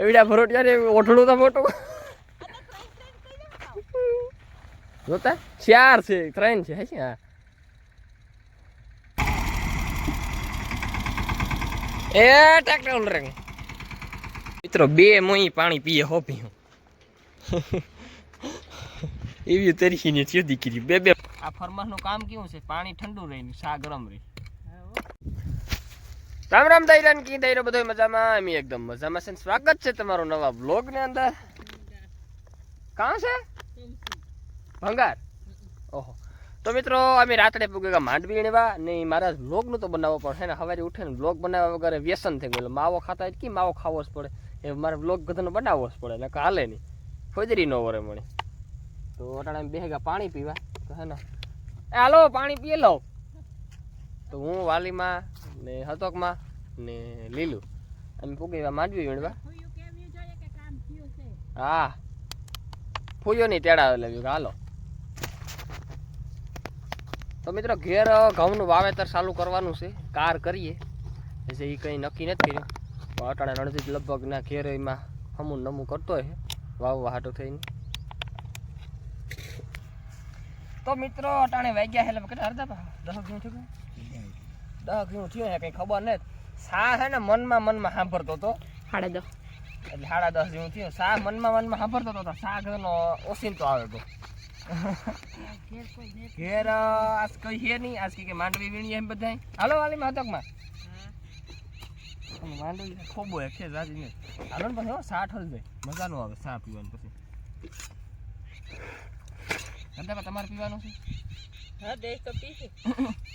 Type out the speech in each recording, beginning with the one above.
એવડા ભરોટિયા ઓઠડું તો મોટું. જોતા? ચાર છે, ત્રણ છે, હે હા એ ટ્રેક્ટર રંગ મિત્રો, બે મોઈ પાણી પીએ, હો પીવું એવી તરીકે થયો દીકરી. બે બે. આ ફરમાસનું કામ કેવું છે? પાણી ઠંડુ રહે ને શા ગરમ રહે. રામ રામ દૈરાન કી દૈરો બધો મજામાં? અમે એકદમ મજામાં છે સ્વાગત છે તમારું નવા બ્લોગની અંદર. કાં છે? ભંગાર. ઓહો. તો મિત્રો, અમે રાત્રે પૂગે માંડવી એણવા ને મારા બ્લોગનું તો બનાવવો પડે. ને, સવારે ઉઠે ને બ્લોગ બનાવવા વગર વ્યસન થઈ ગયું. માવો ખાતા કી માવો ખાવો જ પડે? એ મારે બ્લોગ બધાનો બનાવવો જ પડે. ને હાલે નહીં. ફોજરી નો વરે મળે તો અટાણે બેગા પાણી પીવા. તો હે ને. હાલો, પાણી પીએ લો. તો હું વાલીમાં ને હતકમાં ને લીલું. અમે પૂગેવા માંડવી વીણવા. હા. ફૂયો નહીં તેડા લેવ્યું કે હાલો. તો મિત્રો ઘેર ઘઉંનું વાવેતર ચાલુ કરવાનું છે. કાર કરીએ. એટલે એ કંઈ નક્કી નથી કર્યું. પણ અટાણે રણજીત લગભગ ના ઘેર એમાં હમું નમું કરતો હોય વાવવા હાટો થઈને. તો મિત્રો અટાણે વાગ્યા એટલે કેટલા અડધા દસ ઘઉં થયું દસ ઘઉં થયું હે કંઈ ખબર નથી. સા છે ને મનમાં મનમાં સાંભળતો હતો. સાડા દસ એટલે સાડા દસ જેવું થયું. સા મનમાં મનમાં સાંભળતો હતો તો સા ઘરનો ઓસિંતો આવે તો ઘેર આજ કઈ છે નહીં. આજ કે માંડવી વીણી એમ બધાય. હાલો વાલી માતકમાં અને માંડવી ખોબો હે છે રાજી ને હાલો ને પછી હો, સા ઠલ જાય. મજા નો આવે સા પીવાનું પછી. ધંધા તમારે પીવાનું છે? હા દેશ તો પીશે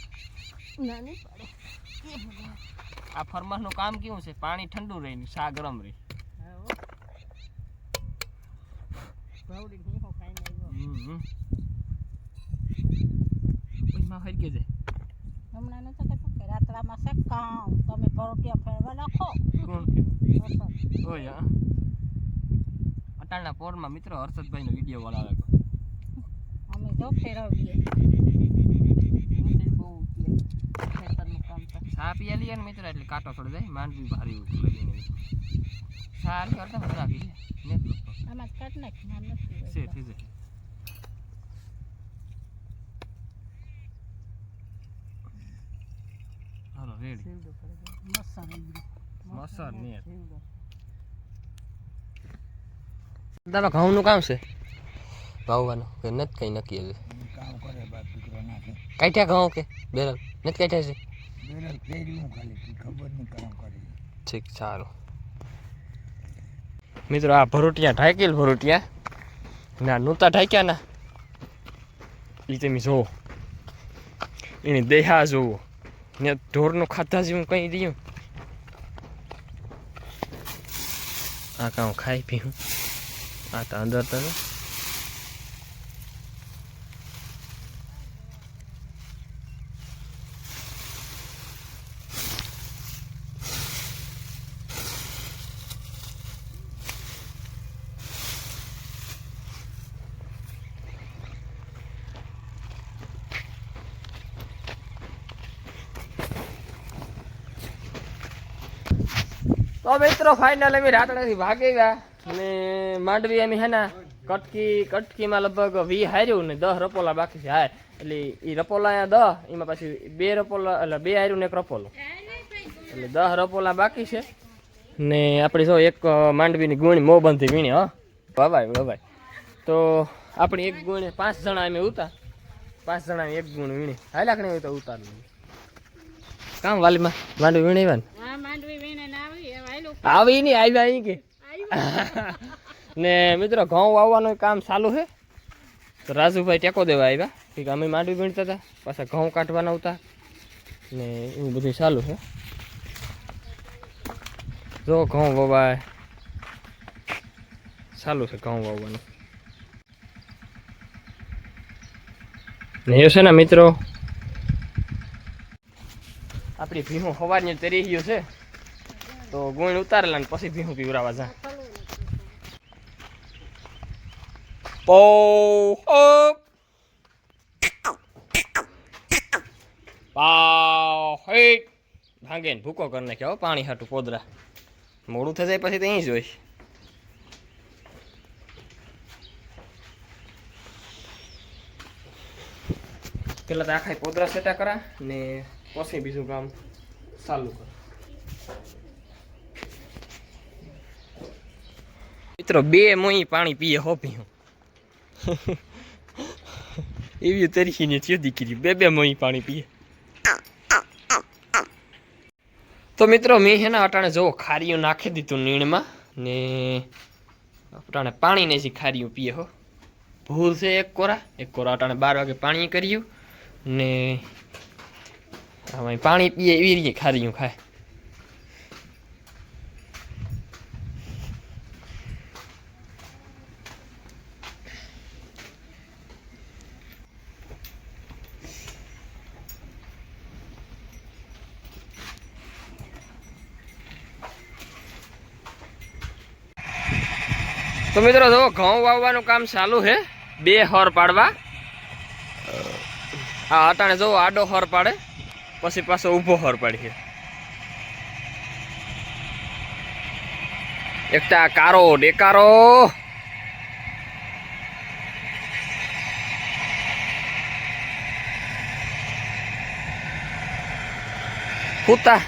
નાની આ ફરમાસનું કામ કેવું છે? પાણી ઠંડુ રહે. ને સા ગરમ રહે હમણાં નતો કહેતો કે રાતડામાં છે કામ. તમે પરોટિયા ફેરવા નાખો. ઓય અટાણના પોરમાં મિત્રો હર્ષદભાઈનો વીડિયો વળાવે અમે જો ફેરવીએ. બહુ સા પીયા લઈએ ને મિત્રો એટલે કાંટો થોડો જાય. માંડવી ભારી લઈને સા લે કરતા મજા આવી ને આમાં કાટ નાખી ના નથી છે થઈ જાય હાલો રેડી. મસર ને. દાદા ઘઉંનું કામ છે? વાવવાનું કે નથી કઈ નક્કી હવે કામ કરે બાપ દીકરો નાખે કાઢ્યા ઘઉં કે? બેરલ નથી કાઢ્યા છે ઠીક, સારું. મિત્રો, આ ભરૂટિયા ઢાંકેલ ભરૂટિયા. ના નહોતા ઢાંક્યા ના એ તમે જોવો એની દેહા જોવો ને ઢોરનું ખાધા જેવું કંઈ રહ્યું. આ કાં ખાઈ પીવું આ તો અંદર તો તો મિત્રો ફાઇનલ અમે રાતડાથી ભાગી ગયા અને માંડવી અમે હે ને કટકી, કટકીમાં લગભગ વી હાર્યું ને દસ રપોલા બાકી છે. હાર એટલે એ રપોલા અહીંયા દહ એમાં પાછી બે રપોલા, એટલે બે હાર્યું ને એક રપોલો. એટલે દસ રપોલા બાકી છે. ને આપણે જો એક માંડવીની ગુણી મોંબંધી વીણી, હા. ભવાય ભવાય. તો આપણી એક ગુણી પાંચ જણા અમે ઉતા. પાંચ જણા એક ગુણ વીણી. હાલ્યા કણે હોય તો ઉતાર કામ વાલીમાં માંડવી વીણે ને? આવી નહીં આવ્યા અહીં કે? ને મિત્રો ઘઉં વાવવાનું કામ ચાલુ છે. તો રાજુભાઈ ટેકો દેવા આવ્યા. કે અમે માંડવી વીણતા હતા પાછા ઘઉં કાઢવાના હતા. ને એવું બધું ચાલુ છે. જો ઘઉં વવાય. ચાલુ છે ઘઉં વાવવાનું. ને એ છે ને મિત્રો આપણી ભીહું સવારની તરી ગયું છે. તો ગુણ ઉતારેલા ને પછી ભીહું પીવરાવા જા. પો પા ભાંગે ને ભૂકો કરી નાખ્યો પાણી હાટું પોદરા. મોડું થઈ જાય પછી તો અહીં જોઈશ પેલા તો આખા પોદરા સેટા કરા ને પછી બીજું કામ ચાલુ કરો. મિત્રો, બે મોઈ પાણી પીએ હો હું. એવી તરીકે ને થયો દીકરી, બે બે મોઈ પાણી પીએ. તો મિત્રો, મેં હેના અટાણે જો ખારીયું નાખી દીધું નીણમાં ને અટાણે પાણીને જ ખારીયું પીએ હો. ભૂલ છે એક કોરા એક કોરા અટાણે બાર વાગે પાણી કર્યું ને પાણી પીએ એવી રીતે ખારીયું ખાય. તો મિત્રો જો ઘઉં વાવવાનું કામ ચાલુ છે. બે હર પાડવા. આ અટાણે જો આડો હર પાડે. પછી પાછો ઊભો હર પાડીએ. એકતા કારો, ડેકારો. કૂતા.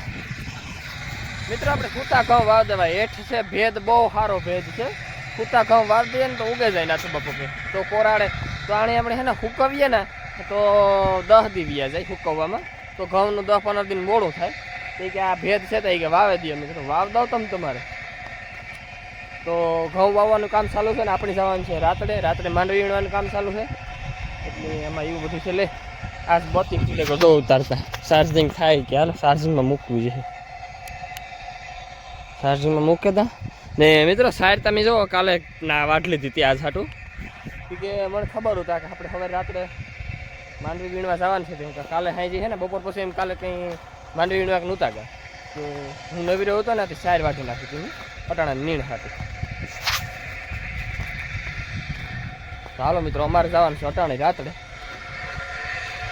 મિત્રો, આપણે કૂતા ઘઉં વાવ દેવાય. હેઠ છે ભેદ, બહુ સારો ભેદ છે. કૂતા ઘઉં વાવ દઈએ ને તો ઉગે જાય નાથું બાપુ તો કોરાડે તો આણે આપણે હે ને હુકવીએ ને, તો દસ દી વ્યા જાય હુકવવામાં. તો ઘઉંનું દસ પંદર દિન મોડું થાય. તો કે આ ભેદ છે તો કે વાવે દઈએ. મિત્રો વાવ દઉં તમે તમારે. તો ઘઉં વાવવાનું કામ ચાલુ છે ને આપણે જવાનું છે રાત્રે. રાત્રે માંડવી વીણવાનું કામ ચાલુ છે. એટલે એમાં એવું બધું છે, લે. આ બત્તી કિલે જો ઉતારતા. ચાર્જિંગ થાય કે હાલ? ચાર્જિંગમાં મૂકવું છે. ચાર્જિંગમાં મૂકે દા. ને મિત્રો, સાહેબ, તમે જો કાલે ના વાટ લીધી હતી સાટું હાટું કે મને ખબર હતા કે આપણે હવે રાત્રે માંડવી વીણવા જવાનું છે તો કાલે હાઈ છે ને, બપોર પછી એમ કાલે કંઈ માંડવી વીણવા નહોતા ગયા. તો હું નવી રહ્યો હતો ને તે સાર વાટી નાખી હતી પટાણા નીણ હાટી. ચાલો મિત્રો, અમારે જવાનું છે અટાણે રાત્રે.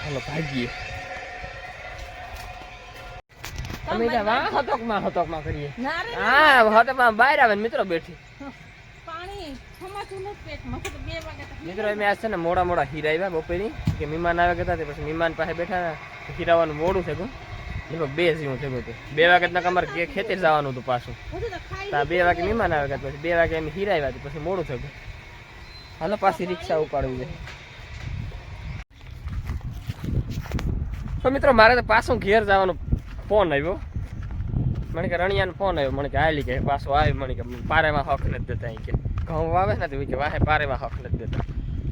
હાલો, ભાગીએ. અમે ત્યાં વાહ હતોકમાં કરીએ. ના રે હા હતકમાં બહાર આવે ને મિત્રો બેઠી. મિત્રો અમે આજ છે ને મોડા મોડા હીરા આવ્યા બપોરી. કે મહેમાન આવે ગયા તે પછી મહેમાન પાસે બેઠા ને હીરાવાનું મોડું થયું લગભગ બે જેવું થયું હતું બે વાગે તક અમારે કે ખેતર જવાનું હતું પાછું. તો આ બે વાગે મહેમાન આવે ગયા પછી બે વાગે અમે હીરા આવ્યા હતા, પછી મોડું થયું. હાલો પાછી રિક્ષા ઉપાડવી છે. તો મિત્રો મારે તો પાછું ઘેર જવાનો ફોન આવ્યો. મને કે રણિયાનો ફોન આવ્યો. મને કે આલી કે પાછો આવ્યો મને કે પારેમાં હક નથી દેતા અહીં કે. ઘઉં વાવે ને તો કે વાહે પારેમાં હક નથી દેતા.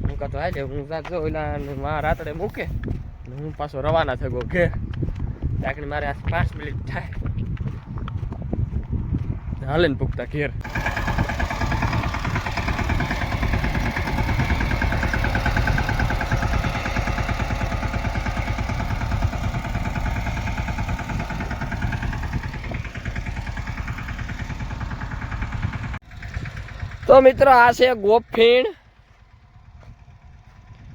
હું કહતો હાલે હું જાત જો ઓલા માં રાત્રે મૂકે. હું પાછો રવાના થયો ઘેર. ત્યાં મારે પાંચ મિનિટ થાય. હાલે ને પૂગતા ઘેર. તો મિત્રો, આ છે ગોફીણ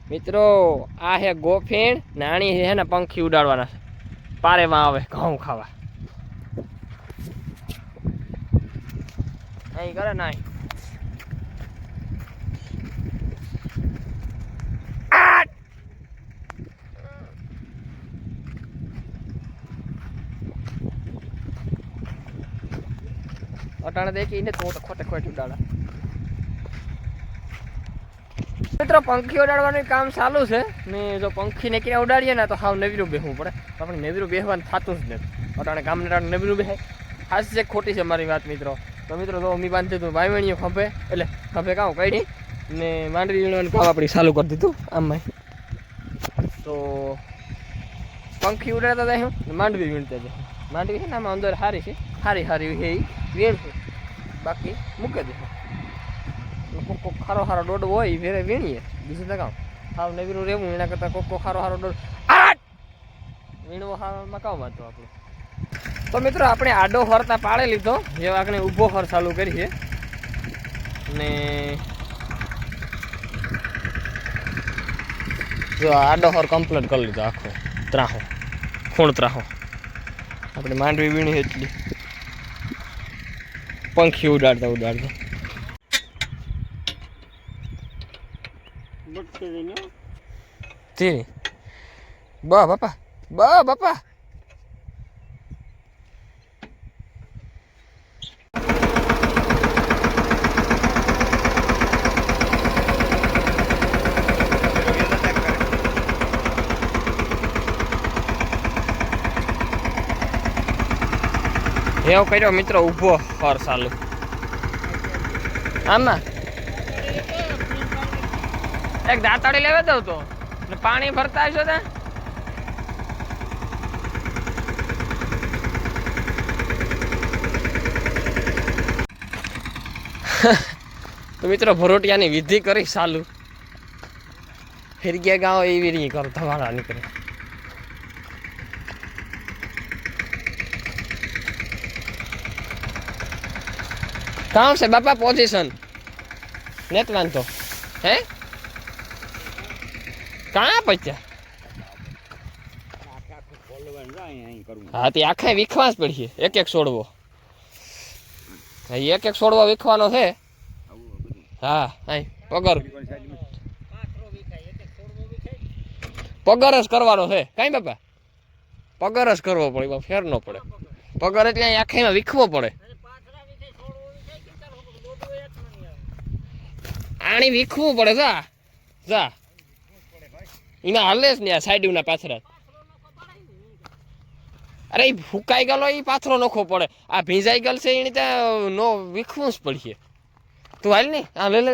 મિત્રો, આ છે ગોફીણ નાની છે ને, પંખી ઉડાડવાના છે. પારેમાં આવે, ઘઉં ખાવા. અહીં કરે ના અટાણે દેખીને તો ખોટે ખોટી ઉડાડા. મિત્રો, પંખી ઉડાડવાનું કામ ચાલુ છે. ને જો પંખીને ક્યાં ઉડાડીએ ને તો હાવ નવીરું બેહવું પડે. આપણે નવીરું બેહવાનું થતું જ નથી. અટાણે કામને ટાણે નવીરું બેસે ખાસ છે ખોટી છે મારી વાત, મિત્રો? તો મિત્રો તો અમી બાંધી દીધું વાવણીઓ ખંભે, એટલે ખંભે કામ કાઢી ને માંડવી વીણવાનું કામ આપણે ચાલુ કરી દીધું, આમાં તો પંખી ઉડાડતા જાય હું માંડવી વીણતા જાય માંડવી છે ને આમાં અંદર સારી છે. સારી સારી છે એ વીણશું. બાકી મૂકે દે કોક ખારો ખારો દોડ હોય ફેરે વીણીએ. બીજું તો કામ. હાવ નવીરું રહેવું એના કરતાં કોક કોક ખારો ખારો દોડ વીણવો હારમાં કામ વાંધો આપણે. તો મિત્રો, આપણે આડો હરતા પાડે લીધો. જે આપણે ઊભો હર ચાલુ કરીએ. ને જો આડો હર કમ્પ્લીટ કરી લીધો આખો. ત્રાહો. ખૂણ ત્રાહો. આપણે માંડવી વીણી એટલી પંખી ઉડાડતા ઉડાડતા. તે બ બાપા બ બાપા એવો કર્યો મિત્રો ઊભો ફર સાલું આમાં એક દાંતાળી લેવા દઉં તો ને પાણી ભરતા છો ત્યાં તો મિત્રો ભરોટિયાની વિધિ કરી સાલું. ફેર ગયા ગાઓ એવી રીત કરો, ધવાડા નીકળે. કામ છે બાપા પોઝિશન નેત વાંધો હે? કાં પચ્યા હા, તે આખા વિખવાસ જ પડીએ, એક એક છોડવો એક એક છોડવો વિખવાનો છે. હા અહીં પગર. પગર જ કરવાનો છે. કાંઈ બાપા? પગર જ કરવો પડે એમાં ફેર ન પડે. પગર એટલે અહીં આખામાં વિખવો પડે. આણી વિખવું પડે, જા જા. એમાં હાલે જ ને આ સાઈડના પાથરા. અરે ફૂકાઈ ગયેલો એ પાથરો નખો પડે. આ ભીંજાઈ ગયેલ છે એને ત્યાં નો વીખવું જ પડીએ તું હાલ ને હા લે લે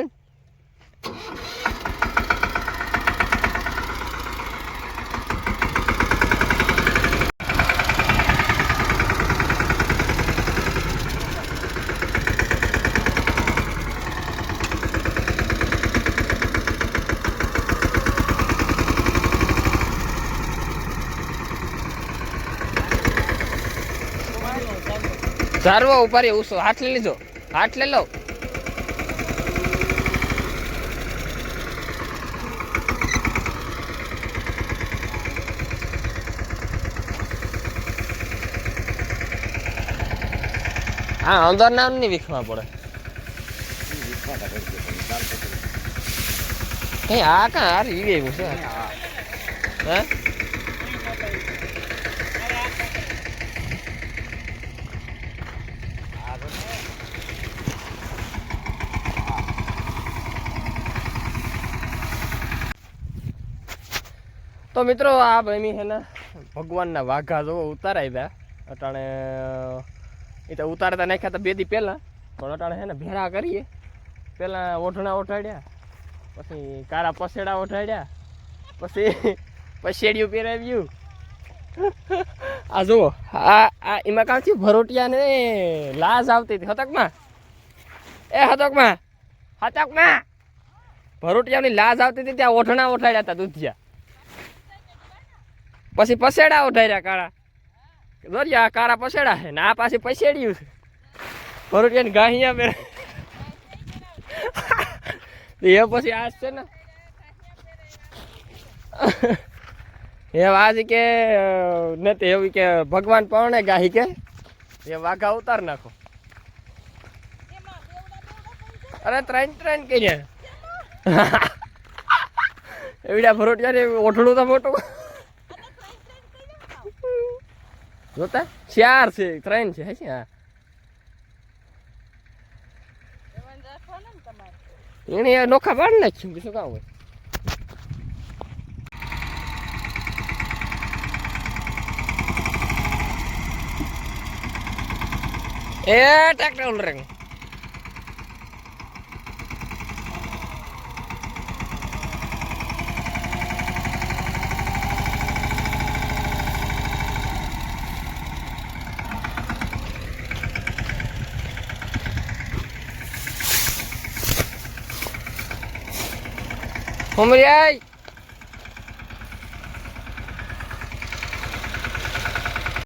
ચારવો ઉપારી ઉસો હાથ લઈ લીધો? હાથ લઈ લો. હા અંદર નામ નહીં વીખવા પડે. કઈ આ કાં હાર એવું છે? હે? તો મિત્રો, આ બની છે ને ભગવાનના વાઘા જો ઉતારાઈ દા. અટાણે, એ તો ઉતારતા નાખ્યા હતા બે દી પહેલાં, પણ અટાણે હે ને ભેરા કરીએ. પહેલાં ઓઢણા ઓઢાડ્યા, પછી કારા પસેડા ઓઢાડ્યા, પછી પસેડિયું પહેરાવ્યું. આ જુઓ, આ આ એમાં કાં થયું? ભરોટિયા ને લાજ આવતી હતી. હતકમાં? એ હતકમાં? હતકમાં? ભરોટિયાની લાજ આવતી હતી, ત્યાં ઓઢણા ઓઢાડ્યા હતા દૂધિયા. પછી પસેડા ધર્યા કાળા. આ કાળા પસેડા છે ને આ પાછી પસેડ્યું છે. ભરોટિયાની ગાહિયા પહેરે એ પછી આ છે ને. એ આજ કે, નથી એવું કે ભગવાન પવણે ગાહી કે? એ વાઘા ઉતાર નાખો. અરે ત્રણ ત્રણ કર્યા એવડા ભરોટિયા ઓઠડું તો મોટું. જોતા? ચાર છે, ત્રણ છે, હે હા. એને નોખા પાડ નાખ્યું, બીજું કામ હોય. એ ટ્રેક્ટર ઉલરે Hombre, ay.